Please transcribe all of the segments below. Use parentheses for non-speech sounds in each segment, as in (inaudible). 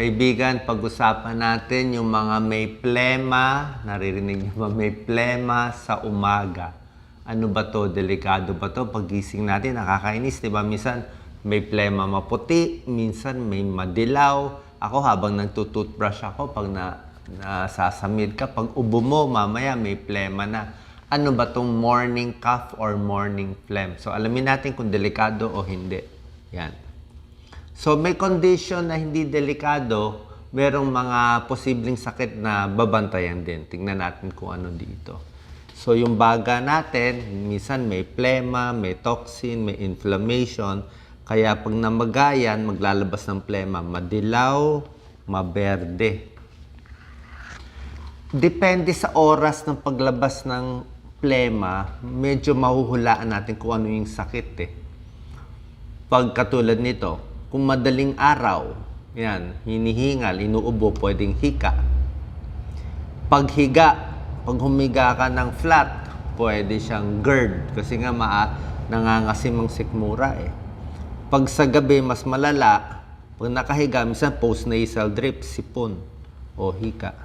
Kaibigan, pag-usapan natin yung mga may plema, naririnig niyo ba may plema sa umaga. Ano ba to? Delikado ba to? Pagising natin, nakakainis, di ba? Minsan may plema maputi, minsan may madilaw. Ako habang nagtututbrush ako, pag na, nasasamid ka, pag ubo mo, mamaya may plema na. Ano ba tong morning cough or morning phlegm? So alamin natin kung delikado o hindi. Yan. So may condition na hindi delikado, merong mga posibleng sakit na babantayan din. Tingnan natin kung ano dito. So yung baga natin, minsan may plema, may toxin, may inflammation. Kaya pag namagayan, maglalabas ng plema, madilaw, maberde. Depende sa oras ng paglabas ng plema, medyo mahuhulaan natin kung ano yung sakit eh pag katulad nito, kung madaling araw, yan, hinihingal, inuubo, pwedeng hika. Paghiga, pag humiga ka ng flat, pwede siyang GERD kasi nga maa, nangangasim ang sikmura eh. Pag sa gabi, mas malala, pag nakahiga, minsan postnasal drip, sipon o hika.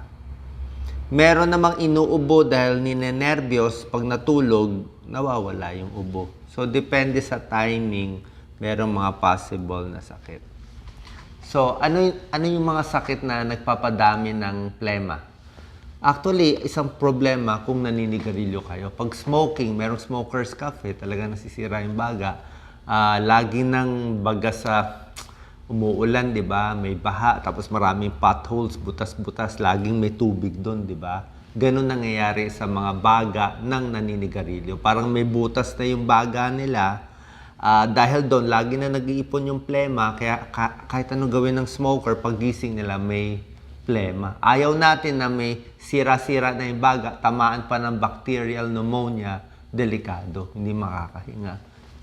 Meron namang inuubo dahil ninenervyos, pag natulog, nawawala yung ubo. So, depende sa timing, merong mga possible na sakit. So, ano, ano yung mga sakit na nagpapadami ng plema? Actually, isang problema kung naninigarilyo kayo. Pag smoking, merong smoker's cough eh, talaga nasisira yung baga. Ah, lagi nang baga sa umuulan, di ba? May baha, tapos maraming potholes, butas-butas, laging may tubig doon, di ba? Ganun nangyayari sa mga baga ng naninigarilyo. Parang may butas na yung baga nila, Ah, dahil doon, lagi na nag-iipon yung plema, kaya ka- kahit anong gawin ng smoker, paggising nila may plema. Ayaw natin na may sira-sira na yung baga, tamaan pa ng bacterial pneumonia, delikado, hindi makakahinga.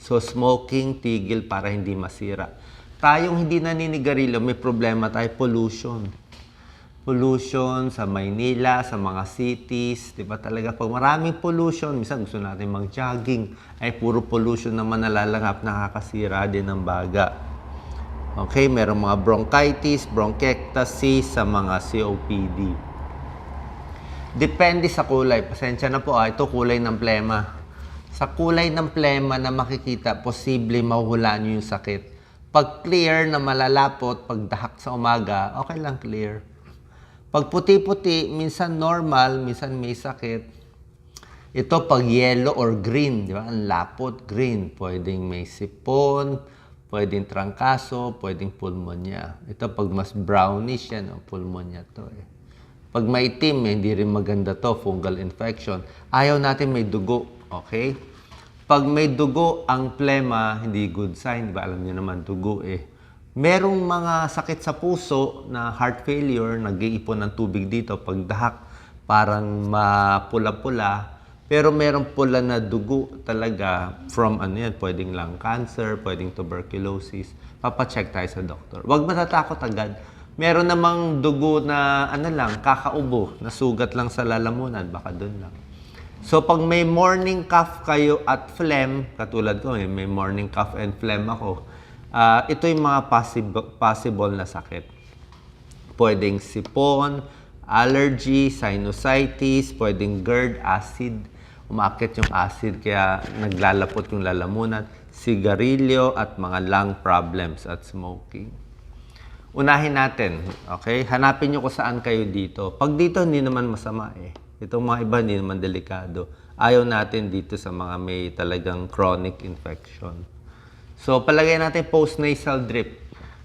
So, smoking, tigil para hindi masira. Tayong hindi naninigarilyo, may problema tayo, pollution pollution sa Maynila, sa mga cities, 'di ba talaga pag maraming pollution, minsan gusto natin mag-jogging, ay puro pollution naman nalalanghap, nakakasira din ng baga. Okay, merong mga bronchitis, bronchiectasis sa mga COPD. Depende sa kulay. Pasensya na po, ah, ito kulay ng plema. Sa kulay ng plema na makikita, posible mahuhulaan nyo yung sakit. Pag clear na malalapot, pag dahak sa umaga, okay lang clear. Pag puti-puti, minsan normal, minsan may sakit. Ito pag yellow or green, di ba? Ang lapot, green. Pwedeng may sipon, pwedeng trangkaso, pwedeng pulmonya. Ito pag mas brownish yan, ang pulmonya to eh. Pag maitim, eh, hindi rin maganda to, fungal infection. Ayaw natin may dugo, okay? Pag may dugo, ang plema, hindi good sign. Di ba? Alam niyo naman, dugo eh. Merong mga sakit sa puso na heart failure, nag-iipon ng tubig dito. Pag dahak, parang mapula-pula. Pero merong pula na dugo talaga from ano yan, pwedeng lung cancer, pwedeng tuberculosis. Papacheck tayo sa doktor. Huwag matatakot agad. Meron namang dugo na ano lang, kakaubo, na sugat lang sa lalamunan, baka doon lang. So pag may morning cough kayo at phlegm, katulad ko, may morning cough and phlegm ako, ah, ito yung mga possible, possible na sakit. Pwedeng sipon, allergy, sinusitis, pwedeng GERD, acid, umakit yung acid kaya naglalapot yung lalamunan, sigarilyo at mga lung problems at smoking. Unahin natin, okay? Hanapin nyo kung saan kayo dito. Pag dito, hindi naman masama eh. Itong mga iba, hindi naman delikado. Ayaw natin dito sa mga may talagang chronic infection. So, palagay natin post-nasal drip.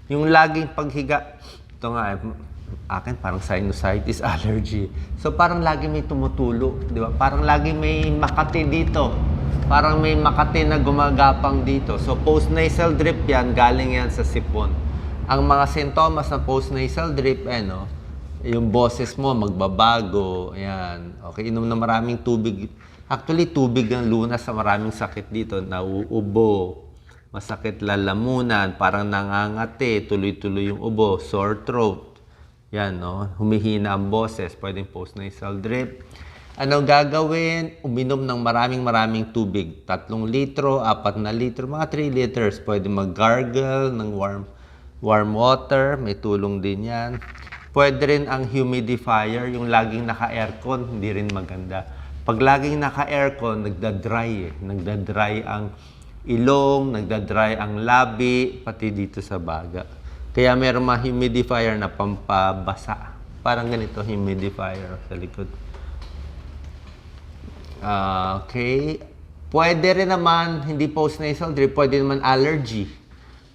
Yung laging paghiga, ito nga, eh, akin parang sinusitis (laughs) allergy. So, parang lagi may tumutulo, di ba? Parang lagi may makati dito. Parang may makati na gumagapang dito. So, post-nasal drip yan, galing yan sa sipon. Ang mga sintomas ng post-nasal drip, eh, no? yung boses mo magbabago, yan. Okay, inom na maraming tubig. Actually, tubig ang lunas sa maraming sakit dito. Nauubo, masakit lalamunan, parang nangangati, tuloy-tuloy yung ubo, sore throat. Yan, no? Humihina ang boses, pwedeng post-nasal drip. Ano gagawin? Uminom ng maraming maraming tubig. Tatlong litro, apat na litro, mga 3 liters. Pwede mag-gargle ng warm Warm water, may tulong din yan. Pwede rin ang humidifier, yung laging naka-aircon, hindi rin maganda. Pag laging naka-aircon, nagda-dry eh. Nagda-dry ang ilong, nagda-dry ang labi, pati dito sa baga. Kaya meron mga humidifier na pampabasa. Parang ganito, humidifier sa likod. Ah, okay. Pwede rin naman, hindi post-nasal drip, pwede naman allergy.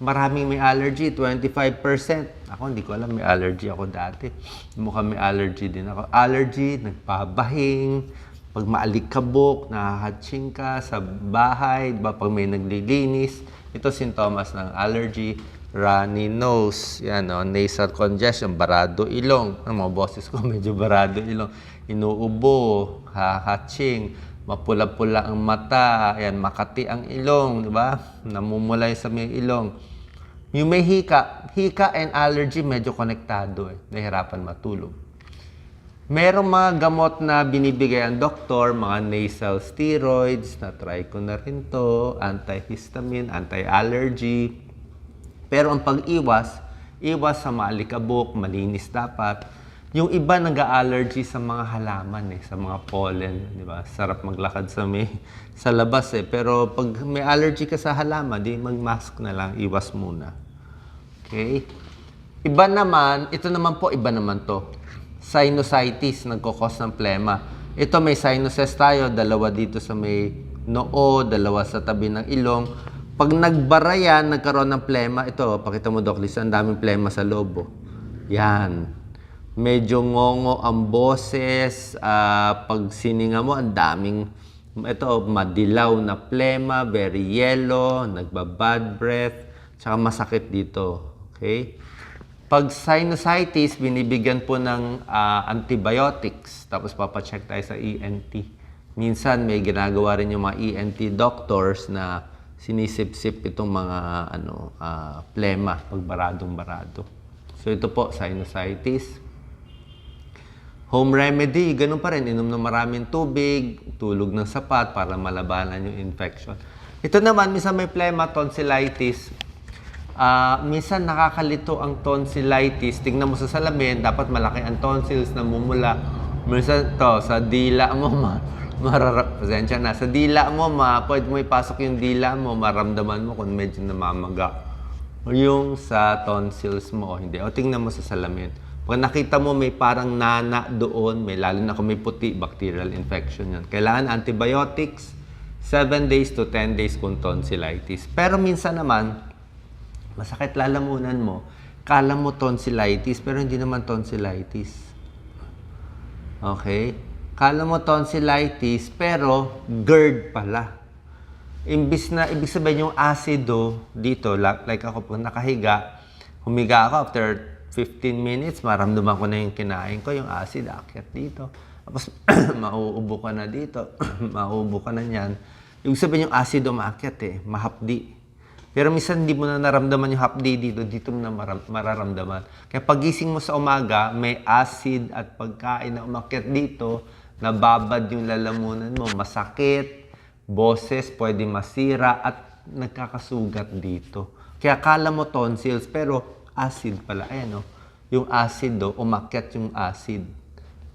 Maraming may allergy, 25%. Ako, hindi ko alam, may allergy ako dati. Mukhang may allergy din ako. Allergy, nagpabahing, pag maalikabok, nahahatching ka sa bahay, ba, pag may naglilinis. Ito sintomas ng allergy. Runny nose, yan, no? nasal congestion, barado ilong. Ang mga boses ko, (laughs) medyo barado ilong. Inuubo, hahatching, mapula-pula ang mata, ayan, makati ang ilong, di ba? Namumulay sa may ilong. Yung may hika, hika and allergy medyo konektado eh. Nahirapan matulog. Merong mga gamot na binibigay ang doktor, mga nasal steroids, na-try ko na rin to, antihistamine, anti-allergy. Pero ang pag-iwas, iwas sa maalikabok, malinis dapat. Yung iba nag-allergy sa mga halaman eh, sa mga pollen, di ba? Sarap maglakad sa may (laughs) sa labas eh. Pero pag may allergy ka sa halaman, di mag-mask na lang, iwas muna. Okay? Iba naman, ito naman po, iba naman to. Sinusitis, nagkukos ng plema. Ito may sinuses tayo, dalawa dito sa may noo, dalawa sa tabi ng ilong. Pag nagbara yan, nagkaroon ng plema, ito, pakita mo Doc Liz, ang daming plema sa lobo. Yan. Medyo ngongo ang boses, ah, pag sininga mo, ang daming, ito, madilaw na plema, very yellow, nagbabad breath, tsaka masakit dito. Okay? Pag sinusitis, binibigyan po ng ah, antibiotics, tapos papacheck tayo sa ENT. Minsan may ginagawa rin yung mga ENT doctors na sinisip-sip itong mga ano ah, plema pag baradong-barado. So ito po, sinusitis. Home remedy, ganun pa rin. Inom ng maraming tubig, tulog ng sapat para malabanan yung infection. Ito naman, minsan may plema, tonsillitis. Ah, minsan nakakalito ang tonsillitis. Tingnan mo sa salamin, dapat malaki ang tonsils na mumula. Minsan to, sa dila mo, (laughs) ma, marara, pasensya na, sa dila mo, ma, pwede mo ipasok yung dila mo, maramdaman mo kung medyo namamaga. Yung sa tonsils mo o hindi. O tingnan mo sa salamin. Pag nakita mo may parang nana doon, may lalo na kung may puti, bacterial infection yan. Kailangan antibiotics, 7 days to 10 days kung tonsillitis. Pero minsan naman, masakit lalamunan mo, kala mo tonsillitis, pero hindi naman tonsillitis. Okay? Kala mo tonsillitis, pero GERD pala. Imbis na, ibig sabihin yung acido dito, like, like ako po nakahiga, humiga ako after 15 minutes, maramdaman ko na yung kinain ko, yung acid, akyat dito. Tapos, (clears throat) mauubo ka na dito, (clears throat) mauubo ka na niyan. Ibig sabihin yung acid umaakyat eh, mahapdi. Pero minsan hindi mo na naramdaman yung hapdi dito, dito mo na maram- mararamdaman. Kaya pagising mo sa umaga, may acid at pagkain na umakyat dito, nababad yung lalamunan mo, masakit, boses pwede masira at nagkakasugat dito. Kaya kala mo tonsils, pero acid pala. Ayan o, yung acid do, umakyat yung acid.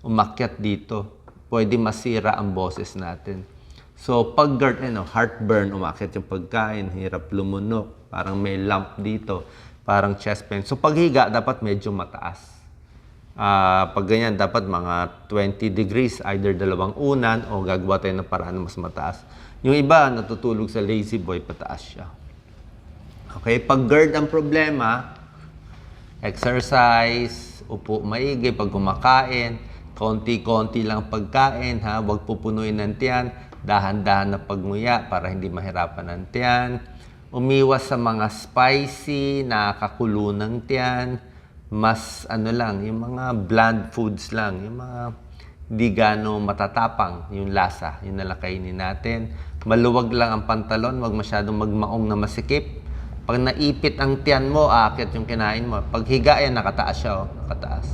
Umakyat dito. Pwede masira ang boses natin. So, pag GERD, ano, heartburn, umakyat yung pagkain, hirap lumunok, parang may lump dito, parang chest pain. So, paghiga, dapat medyo mataas. Ah, pag ganyan, dapat mga 20 degrees, either dalawang unan o gagawa tayo ng paraan na mas mataas. Yung iba, natutulog sa lazy boy, pataas siya. Okay, pag GERD ang problema, exercise, upo maigi pag kumakain, konti-konti lang pagkain, ha? Huwag pupunuin ng tiyan, dahan-dahan na pagmuya para hindi mahirapan ng tiyan. Umiwas sa mga spicy, nakakakulo ng tiyan. Mas ano lang, yung mga bland foods lang, yung mga di gano matatapang yung lasa, yun na lang natin. Maluwag lang ang pantalon, wag masyadong magmaong na masikip. Pag naipit ang tiyan mo, aakit yung kinain mo. Pag higa yan, nakataas siya, oh, nakataas.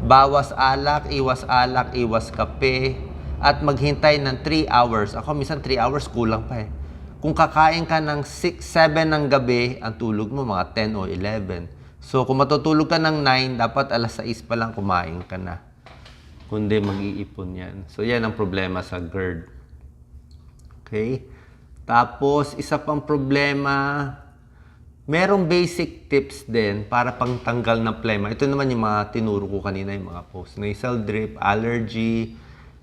Bawas alak, iwas alak, iwas kape, at maghintay ng 3 hours. Ako minsan 3 hours, kulang pa eh. Kung kakain ka ng 6, 7 ng gabi, ang tulog mo mga 10 o 11. So, kung matutulog ka ng 9, dapat alas 6 pa lang kumain ka na. Kundi mag-iipon yan. So, yan ang problema sa GERD. Okay? Tapos, isa pang problema, merong basic tips din para pangtanggal ng plema. Ito naman yung mga tinuro ko kanina, yung mga post-nasal drip, allergy,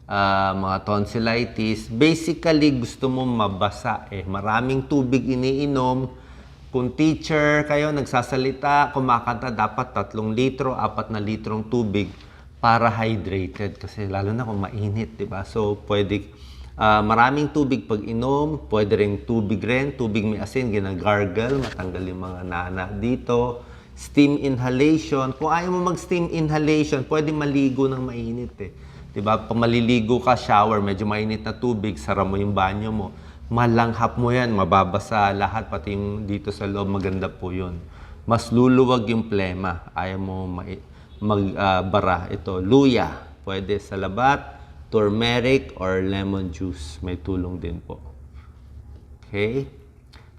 ah, mga tonsillitis. Basically, gusto mo mabasa eh. Maraming tubig iniinom. Kung teacher kayo, nagsasalita, kumakanta, dapat tatlong litro, apat na litrong tubig para hydrated. Kasi lalo na kung mainit, di ba? So, pwede, ah, maraming tubig pag inom, pwede rin tubig rin, tubig may asin, ginagargle, matanggal yung mga nana dito. Steam inhalation. Kung ayaw mo mag-steam inhalation, pwede maligo ng mainit eh. 'Di ba? Pag maliligo ka, shower, medyo mainit na tubig, sara mo yung banyo mo. Malanghap mo yan, mababasa lahat, pati yung dito sa loob, maganda po yun. Mas luluwag yung plema. Ayaw mo magbara. Ito, luya. Pwede sa labat, turmeric, or lemon juice. May tulong din po. Okay?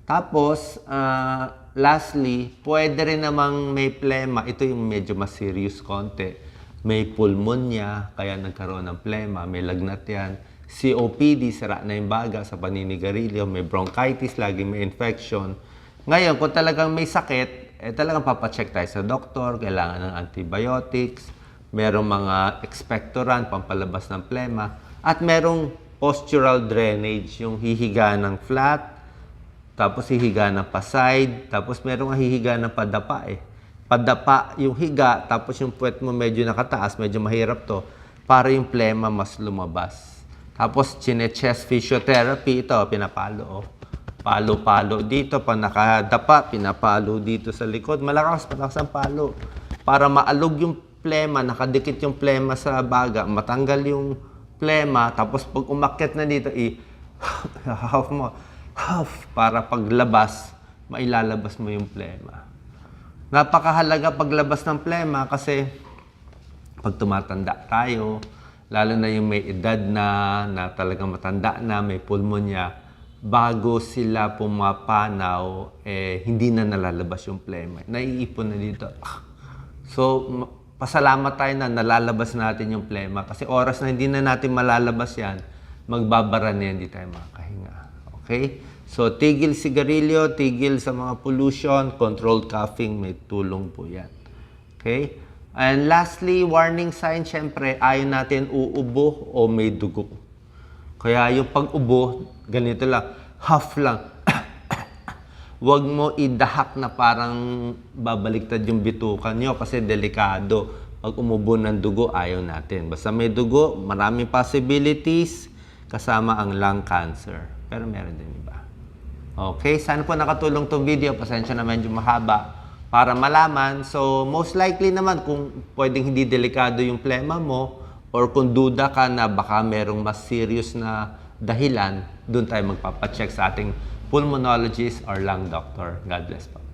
Tapos, ah, lastly, pwede rin namang may plema. Ito yung medyo mas serious konti. May pulmonya, kaya nagkaroon ng plema. May lagnat yan. COPD, sira na yung baga sa paninigarilyo. May bronchitis, lagi may infection. Ngayon, kung talagang may sakit, eh talagang papacheck tayo sa doktor. Kailangan ng antibiotics. Merong mga expectorant, pampalabas ng plema. At merong postural drainage, yung hihiga ng flat, tapos hihiga ng pa-side, tapos merong hihiga ng padapa eh. Padapa yung higa, tapos yung puwet mo medyo nakataas, medyo mahirap to, para yung plema mas lumabas. Tapos chine-chest physiotherapy, ito, pinapalo oh. Palo-palo dito, pag nakadapa, pinapalo dito sa likod. Malakas, malakas ang palo. Para maalog yung plema, nakadikit yung plema sa baga, matanggal yung plema, tapos pag umakyat na dito, i (laughs) half mo, half, para paglabas, mailalabas mo yung plema. Napakahalaga paglabas ng plema kasi pag tumatanda tayo, lalo na yung may edad na, na talagang matanda na, may pulmonya, bago sila pumapanaw, eh, hindi na nalalabas yung plema. Naiipon na dito. (laughs) So, ma- pasalamat tayo na nalalabas natin yung plema. Kasi oras na hindi na natin malalabas yan, magbabara na yan, hindi tayo makakahinga. Okay? So, tigil sigarilyo, tigil sa mga pollution, controlled coughing, may tulong po yan. Okay? And lastly, warning sign, syempre, ayaw natin uubo o may dugo. Kaya yung pag-ubo, ganito lang, half lang. (coughs) Huwag mo idahak na parang babaliktad yung bitukan nyo kasi delikado. Pag umubo ng dugo, ayaw natin. Basta may dugo, maraming possibilities kasama ang lung cancer. Pero meron din iba. Okay, sana po nakatulong tong video. Pasensya na medyo mahaba para malaman. So, most likely naman kung pwedeng hindi delikado yung plema mo or kung duda ka na baka merong mas serious na dahilan, doon tayo magpapacheck sa ating pulmonologist or lung doctor. God bless po.